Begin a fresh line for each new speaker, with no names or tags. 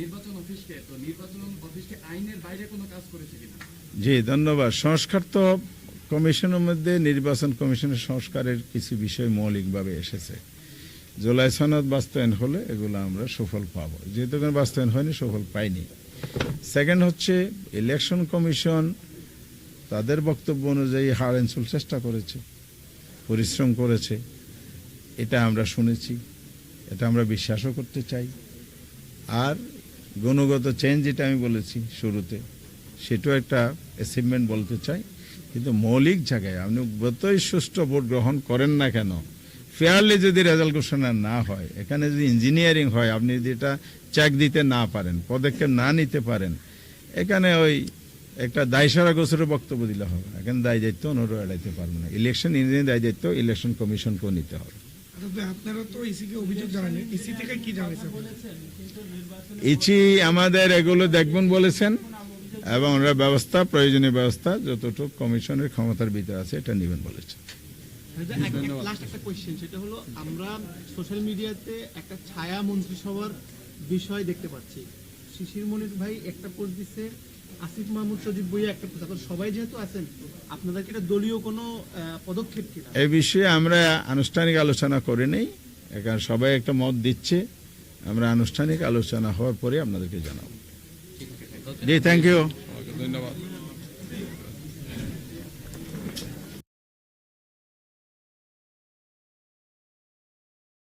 নির্বাচন অফিসকে, তো নির্বাচন অফিসকে আইনের বাইরে কোনো কাজ করেছে কিনা?
জি, ধন্যবাদ। সংস্কার তো কমিশনের মধ্যে, নির্বাচন কমিশনের সংস্কারের কিছু বিষয় মৌলিকভাবে এসেছে। জুলাই সনদ বাস্তবায়ন হলে এগুলো আমরা সফল পাবো। যেহেতু বাস্তবায়ন হয়নি, সফল পাইনি। সেকেন্ড হচ্ছে ইলেকশন কমিশন তাদের বক্তব্য অনুযায়ী হার এনসুল চেষ্টা করেছে, পরিশ্রম করেছে। এটা আমরা শুনেছি, এটা আমরা বিশ্বাসও করতে চাই। আর গুণগত চেঞ্জ যেটা আমি বলেছি শুরুতে, সেটাও একটা অ্যাচিভমেন্ট বলতে চাই। কিন্তু মৌলিক জায়গায় আপনি যতই সুষ্ঠু ভোট গ্রহণ করেন না কেন ফেয়ারলি যদি রেজাল্ট ঘোষণা না হয়, এখানে যদি ইঞ্জিনিয়ারিং হয়, আপনি যদি এটা চেক দিতে না পারেন, পদক্ষেপ না নিতে পারেন, এখানে ওই একটা দায়সারা গোছরের বক্তব্য দিলে হবে। এখানে দায় দায়িত্ব অন্যরা এড়াইতে পারবে না। ইলেকশন ইঞ্জিনিয়ারিং দায় দায়িত্ব ইলেকশন কমিশনকেও নিতে হবে।
আপনারা তো ইসিকে অভিযোগ জানালেন। ইসি থেকে কি জানিয়েছেন?
ইচি আমাদের এগুলো দেখবেন বলেছেন এবং ওরা ব্যবস্থা প্রয়োজনীয় ব্যবস্থা যতটুকু কমিশনের ক্ষমতার ভিতরে আছে এটা নেবেন বলেছেন।
লাস্ট একটা কোয়েশ্চেন সেটা হলো আমরা সোশ্যাল মিডিয়াতে একটা ছায়া মন্ত্রিসভার বিষয় দেখতে পাচ্ছি। শিশির মনির ভাই একটা পোস্ট দিচ্ছে আসিফ মাহমুদ সজীব বইয়া একটা সবাই যেহেতু আছেন আপনাদের কি দলীয় কোনো আহ, পদক্ষেপ কি
এই বিষয়ে আমরা আনুষ্ঠানিক আলোচনা করে নেই এখানে সবাই একটা মত দিচ্ছে আমরা আনুষ্ঠানিক আলোচনা হওয়ার পরে আপনাদেরকে জানাব। জি থ্যাংক ইউ
ধন্যবাদ।